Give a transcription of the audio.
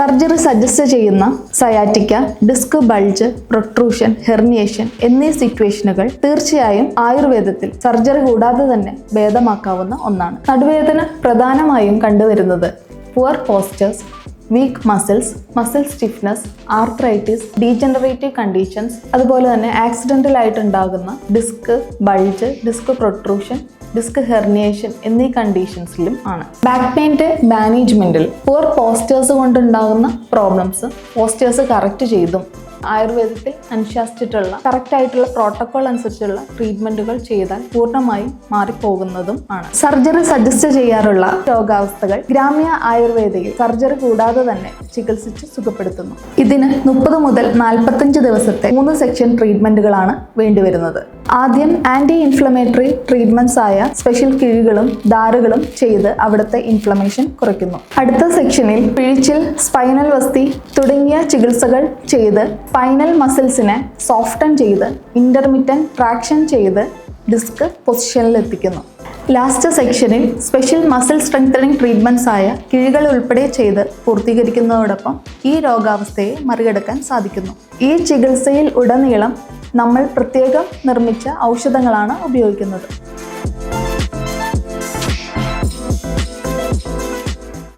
Surgery suggest ചെയ്യുന്ന sciatica disc bulge protrusion herniation എന്നീ സിറ്റുവേഷനുകൾ തീർച്ചയായും ആയുർവേദത്തിൽ സർജറി കൂടാതെ തന്നെ ഭേദമാക്കാവുന്ന ഒന്നാണ്. നടുവേദന പ്രധാനമായും കണ്ടുവരുന്നത് poor postures weak muscles muscle stiffness arthritis degenerative conditions അതുപോലെ തന്നെ ആക്സിഡന്റലായിട്ടുണ്ടാകുന്ന disc bulge disc protrusion disc herniation എന്നീ കണ്ടീഷൻസിലും ആണ്. ബാക്ക് പെയിന്റെ മാനേജ്മെന്റിൽ പുവർ പോസ്റ്റേഴ്സ് കൊണ്ടുണ്ടാകുന്ന പ്രോബ്ലംസ് പോസ്റ്റേഴ്സ് കറക്റ്റ് ചെയ്തും ആയുർവേദത്തിൽ അനുശാസിച്ചിട്ടുള്ള കറക്റ്റ് ആയിട്ടുള്ള പ്രോട്ടോകോൾ അനുസരിച്ചുള്ള ട്രീറ്റ്മെന്റുകൾ ചെയ്താൽ പൂർണമായും മാറിപ്പോകുന്നതും ആണ്. സർജറി സജസ്റ്റ് ചെയ്യാറുള്ള രോഗാവസ്ഥകൾ ഗ്രാമ്യ ആയുർവേദയിൽ സർജറി കൂടാതെ തന്നെ ചികിത്സിച്ച് സുഖപ്പെടുത്തുന്നു. ഇതിന് മുപ്പത് മുതൽ നാൽപ്പത്തഞ്ച് ദിവസത്തെ മൂന്ന് സെക്ഷൻ ട്രീറ്റ്മെന്റുകളാണ് വേണ്ടിവരുന്നത് ആദ്യം ആന്റി ഇൻഫ്ലമേറ്ററി ട്രീറ്റ്മെന്റ്സ് ആയ സ്പെഷ്യൽ കിഴികളും ധാരകളും ചെയ്ത് അവിടുത്തെ ഇൻഫ്ലമേഷൻ കുറയ്ക്കുന്നു. അടുത്ത സെക്ഷനിൽ പിഴിച്ചിൽ സ്പൈനൽ വസ്തി തുടങ്ങിയ ചികിത്സകൾ ചെയ്ത് ഫൈനൽ മസിൽസിനെ സോഫ്റ്റൻ ചെയ്ത് ഇന്റർമിറ്റൻ ട്രാക്ഷൻ ചെയ്ത് ഡിസ്ക് പൊസിഷനിൽ എത്തിക്കുന്നു. ലാസ്റ്റ് സെക്ഷനിൽ സ്പെഷ്യൽ മസിൽ സ്ട്രെങ്തനിങ് ട്രീറ്റ്മെന്റ്സ് ആയ കിഴികൾ ഉൾപ്പെടെ ചെയ്ത് പൂർത്തീകരിക്കുന്നതോടൊപ്പം ഈ രോഗാവസ്ഥയെ മറികടക്കാൻ സാധിക്കുന്നു. ഈ ചികിത്സയിൽ ഉടനീളം നമ്മൾ പ്രത്യേകം നിർമ്മിച്ച ഔഷധങ്ങളാണ് ഉപയോഗിക്കുന്നത്.